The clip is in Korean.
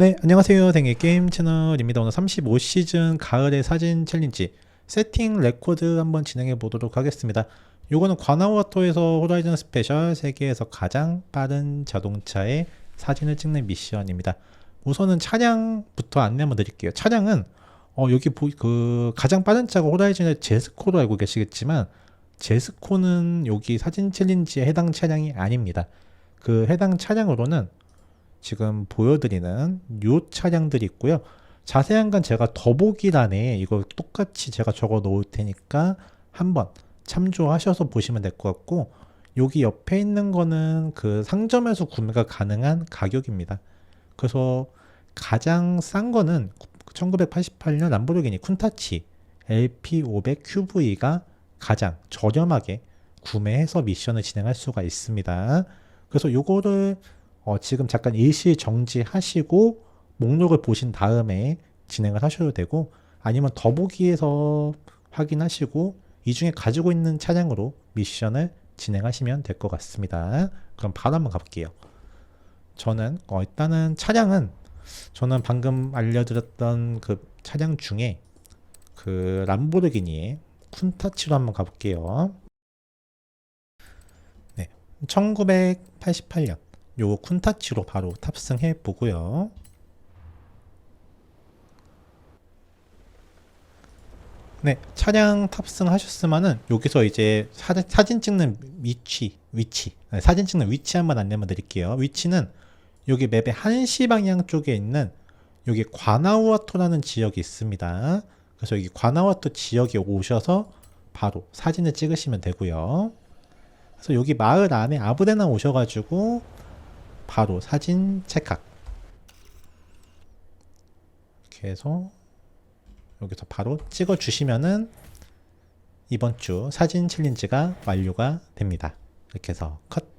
네, 안녕하세요. 댕의 게임 채널입니다. 오늘 35시즌 가을의 사진 챌린지 세팅 레코드 한번 진행해 보도록 하겠습니다. 요거는 관아워터에서 호라이즌 스페셜 세계에서 가장 빠른 자동차의 사진을 찍는 미션입니다. 우선은 차량부터 안내 한번 드릴게요. 차량은 어, 여기 보, 그 가장 빠른 차가 호라이즌의 제스코로 알고 계시겠지만 제스코는 여기 사진 챌린지에 해당 차량이 아닙니다. 그 해당 차량으로는 지금 보여드리는 요 차량들이 있고요. 자세한 건 제가 더보기란에 이거 똑같이 제가 적어 놓을 테니까 한번 참조하셔서 보시면 될 것 같고 여기 옆에 있는 거는 그 상점에서 구매가 가능한 가격입니다. 그래서 가장 싼 거는 1988년 람보르기니 쿤타치 LP500 QV가 가장 저렴하게 구매해서 미션을 진행할 수가 있습니다. 그래서 요거를 어, 지금 잠깐 일시 정지하시고 목록을 보신 다음에 진행을 하셔도 되고 아니면 더보기에서 확인하시고 이 중에 가지고 있는 차량으로 미션을 진행하시면 될 것 같습니다. 그럼 바로 한번 가볼게요. 저는 어, 일단은 차량은 저는 방금 알려드렸던 그 차량 중에 그 람보르기니의 쿤타치로 한번 가볼게요. 네, 1988년 요 쿤타치로 바로 탑승해 보고요. 네, 차량 탑승하셨으면은 여기서 이제 사진, 사진 찍는 위치, 위치, 네, 사진 찍는 위치 한번 안내만 드릴게요. 위치는 여기 맵의 한시 방향 쪽에 있는 여기 관아우아토라는 지역이 있습니다. 그래서 여기 관아우아토 지역에 오셔서 바로 사진을 찍으시면 되고요. 그래서 여기 마을 안에 아무데나 오셔가지고 바로 사진 찰칵 이렇게 해서 여기서 바로 찍어 주시면은 이번 주 사진 챌린지가 완료가 됩니다. 이렇게 해서 컷